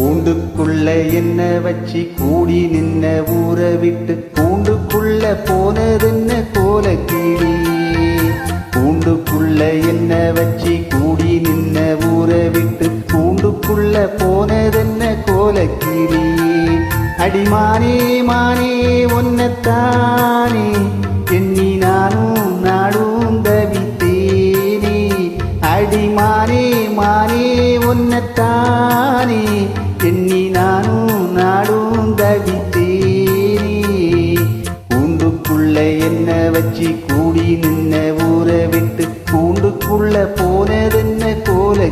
கூண்டுக்குள்ள என்ன வச்சு கூடி நின்ன ஊற விட்டு கூண்டுக்குள்ள போனதென்ன போல கிளி கூண்டுக்குள்ள என்ன வச்சு கூடி நின்ன ஊற விட்டு கூண்டுக்குள்ள போனதென்ன போல கிளி அடிமானே மானே ஒன்னத்தானே எண்ணி நானும் நாடும் தவித்தேனே. அடிமானே மானே ஒன்னத்தானே என்ன கூடி நின்ன ஊரை விட்டு கூண்டுக்குள்ள போனதென்ன கோல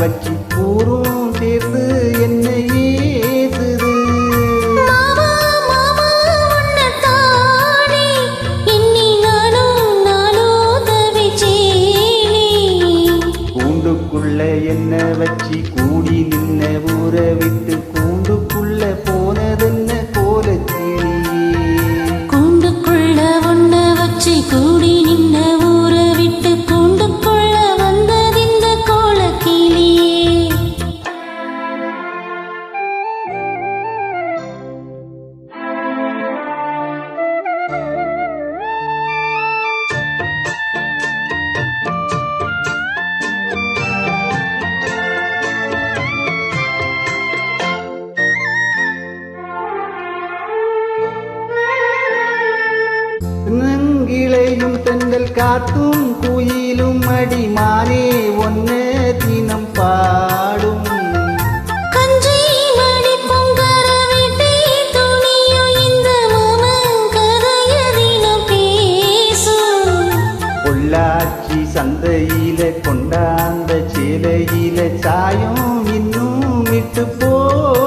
வச்சு கூறும் சேர்த்து என்னை ஏசுது. கூண்டுக்குள்ள என்ன வச்சு கூடி நின்ன ஊற விட்டு கூண்டுக்குள்ள போனதென்ன கோலக்கிளி கூண்டுக்குள்ள ஒன்ன வச்சு கூடி நின்ன காத்தும் குயிலும் அடிமானே ஒன்ன தினம் பாடும். பொள்ளாச்சி சந்தையில கொண்டாந்த சேலையில சாயம் இன்னும் விட்டு போதலே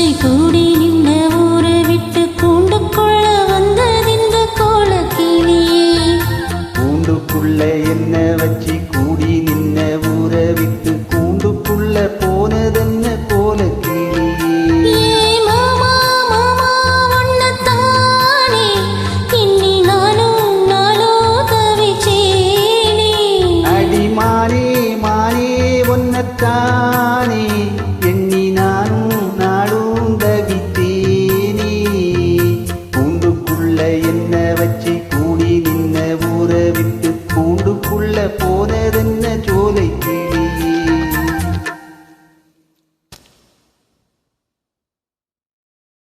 வச்சு கூடி நின்ன ஊரை விட்டு கூண்டுக்குள்ள வந்ததிந்த கோலக்கிளியே கூண்டுக்குள்ள என்ன வச்சு கூடி நின்ன ஊற விட்டு கூண்டுக்குள்ள போனதென்ன கோலக்கிளி? ஏ மாமா மாமா உன்னத்தானே இன்னி நானும் நாளோ தவிச்சேனே அடிமானே மானே ஒன்னத்தானே கூடி நின்ன